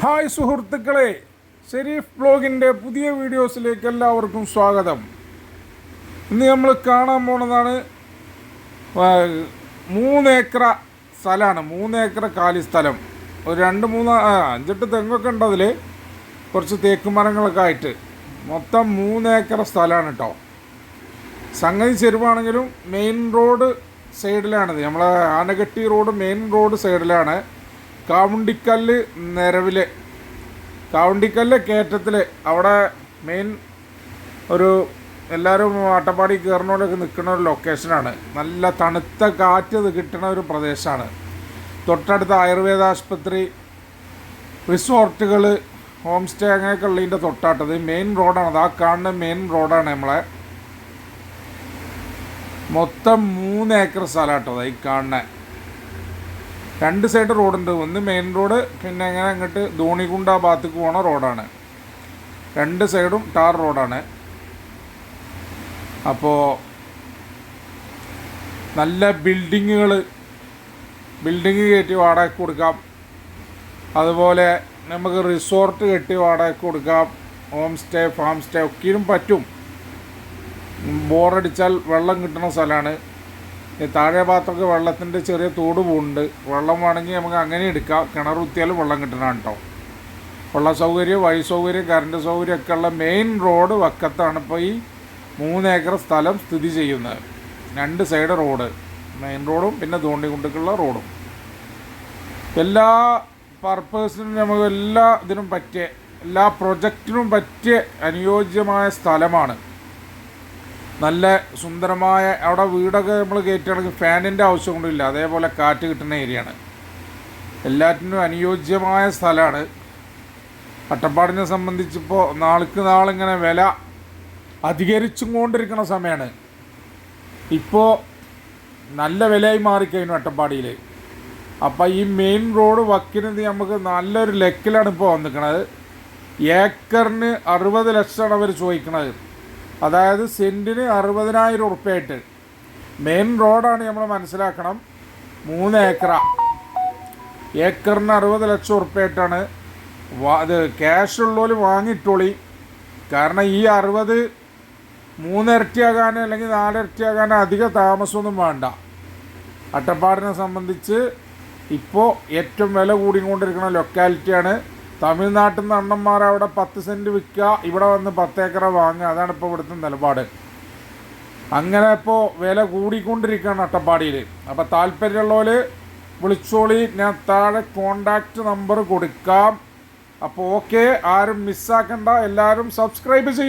Hi സുഹൃത്തുക്കളെ ഷെരീഫ് ബ്ലോഗിന്റെ പുതിയ വീഡിയോസിലേക്ക് എല്ലാവർക്കും സ്വാഗതം. ഇന്ന് നമ്മൾ കാണാൻ പോണതാണ് മൂന്നേക്കർ സ്ഥലമാണ് മൂന്ന് ഏക്കറ കാലി സ്ഥലം. ഒരു രണ്ട് മൂന്ന് അഞ്ചെട്ട് തെങ്ങൊക്കെ ഉണ്ട് അതിൽ കുറച്ച് തേക്ക് മരങ്ങളൊക്കെ ആയിട്ട്. മൊത്തം മൂന്ന് ഏക്കറ സ്ഥലമാണ് കേട്ടോ സംഗതി ചെരുവാണെങ്കിലും മെയിൻ റോഡ് സൈഡിലാണിത്. നമ്മളെ ആനകെട്ടി റോഡ് മെയിൻ റോഡ് സൈഡിലാണ്. കാവുണ്ടിക്കല്ല് നിരവിലെ കാവുണ്ടിക്കല്ല് കയറ്റത്തിൽ അവിടെ മെയിൻ ഒരു എല്ലാവരും അട്ടപ്പാടി കയറുന്നവരൊക്കെ നിൽക്കുന്ന ഒരു ലൊക്കേഷനാണ് നല്ല തണുത്ത കാറ്റ് കിട്ടുന്ന ഒരു പ്രദേശമാണ്. തൊട്ടടുത്ത ആയുർവേദ ആശുപത്രി റിസോർട്ടുകൾ ഹോം സ്റ്റേ അങ്ങനെയൊക്കെ ഉള്ളതിന്റെ തൊട്ടാട്ടത്. മെയിൻ റോഡാണ് അത് ആ കാണുന്ന മെയിൻ റോഡാണ് നമ്മളെ. മൊത്തം മൂന്ന് ഏക്കർ സ്ഥലം കേട്ടോ ഈ കാണുന്ന. രണ്ട് സൈഡ് റോഡുണ്ട് ഒന്ന് മെയിൻ റോഡ് പിന്നെ അങ്ങനെ അങ്ങോട്ട് ധോണികുണ്ട ഭാഗത്തേക്ക് പോണ റോഡാണ് രണ്ട് സൈഡും ടാർ റോഡാണ് അപ്പോൾ നല്ല ബിൽഡിങ്ങുകൾ ബിൽഡിങ് കയറ്റി വാടകയ്ക്ക് കൊടുക്കാം. അതുപോലെ നമുക്ക് റിസോർട്ട് കെട്ടി വാടകയ്ക്ക് കൊടുക്കാം. ഹോം സ്റ്റേ ഫാം സ്റ്റേ ഒക്കെയും പറ്റും. ബോറടിച്ചാൽ വെള്ളം കിട്ടുന്ന സ്ഥലമാണ്. താഴെ ഭാഗത്തൊക്കെ വെള്ളത്തിന്റെ ചെറിയ തോട് പോകുന്നുണ്ട് വെള്ളം വേണമെങ്കിൽ നമുക്ക് അങ്ങനെ എടുക്കാം. കിണർ കുത്തിയാലും വെള്ളം കിട്ടണം കേട്ടോ. വെള്ള സൗകര്യം വഴി സൗകര്യം കറണ്ട് സൗകര്യം ഒക്കെ ഉള്ള മെയിൻ റോഡ് വക്കത്താണ് ഇപ്പോൾ ഈ മൂന്ന് ഏക്കർ സ്ഥലം സ്ഥിതി ചെയ്യുന്നത്. രണ്ട് സൈഡ് റോഡ് മെയിൻ റോഡും പിന്നെ തോണ്ടിക്കുണ്ടിക്കുള്ള റോഡും എല്ലാ പർപ്പസിനും നമുക്ക് എല്ലാ ഇതിനും പറ്റിയ എല്ലാ പ്രൊജക്റ്റിനും പറ്റിയ അനുയോജ്യമായ സ്ഥലമാണ്. നല്ല സുന്ദരമായ അവിടെ വീടൊക്കെ നമ്മൾ കയറ്റുകയാണെങ്കിൽ ഫാനിന്റെ ആവശ്യമൊന്നുമില്ല. അതേപോലെ കാറ്റ് കിട്ടുന്ന ഏരിയയാണ്. എല്ലാറ്റിനും അനുയോജ്യമായ സ്ഥലമാണ്. അട്ടപ്പാടിനെ സംബന്ധിച്ചിപ്പോൾ നാൾക്ക് നാളിങ്ങനെ വില അധികരിച്ചും കൊണ്ടിരിക്കുന്ന സമയമാണ്. ഇപ്പോൾ നല്ല വിലയായി മാറിക്കഴിഞ്ഞു അട്ടപ്പാടിയിൽ അപ്പോൾ ഈ മെയിൻ റോഡ് വക്കിനത് നമുക്ക് നല്ലൊരു ലെക്കിലാണ് ഇപ്പോൾ വന്നിരിക്കുന്നത് ഏക്കറിന് അറുപത് ലക്ഷമാണ് അവർ ചോദിക്കുന്നത് അതായത് സെന്റിന് അറുപതിനായിരം ഉറുപ്പ്യായിട്ട്. മെയിൻ റോഡാണ് നമ്മൾ മനസ്സിലാക്കണം. മൂന്ന് ഏക്കറ. ഏക്കറിന് അറുപത് ലക്ഷം ഉറുപ്പ്യായിട്ടാണ് ഇത് ക്യാഷ് ഉള്ളവർ വാങ്ങിട്ടോളി. കാരണം ഈ അറുപത് മൂന്നിരട്ടിയാകാൻ അല്ലെങ്കിൽ നാലിരട്ടിയാകാൻ അധിക താമസമൊന്നും വേണ്ട. അട്ടപ്പാടിനെ സംബന്ധിച്ച് ഇപ്പോൾ ഏറ്റവും വില കൂടിക്കൊണ്ടിരിക്കുന്ന ലൊക്കാലിറ്റിയാണ് തമിഴ്നാട്ടിൽ നിന്ന് അണ്ണന്മാർ അവിടെ പത്ത് സെന്റ് വിൽക്കുക ഇവിടെ വന്ന് പത്ത് ഏക്കറ വാങ്ങുക. അതാണ് ഇപ്പോൾ ഇവിടുത്തെ നിലപാട്. അങ്ങനെ ഇപ്പോൾ വില കൂടിക്കൊണ്ടിരിക്കുകയാണ് അട്ടപ്പാടിയിൽ അപ്പോൾ താല്പര്യമുള്ളവർ വിളിച്ചോളി. ഞാൻ താഴെ കോണ്ടാക്റ്റ് നമ്പർ കൊടുക്കാം. അപ്പോൾ ഓക്കെ ആരും മിസ്സാക്കണ്ട എല്ലാവരും സബ്സ്ക്രൈബ് ചെയ്യും.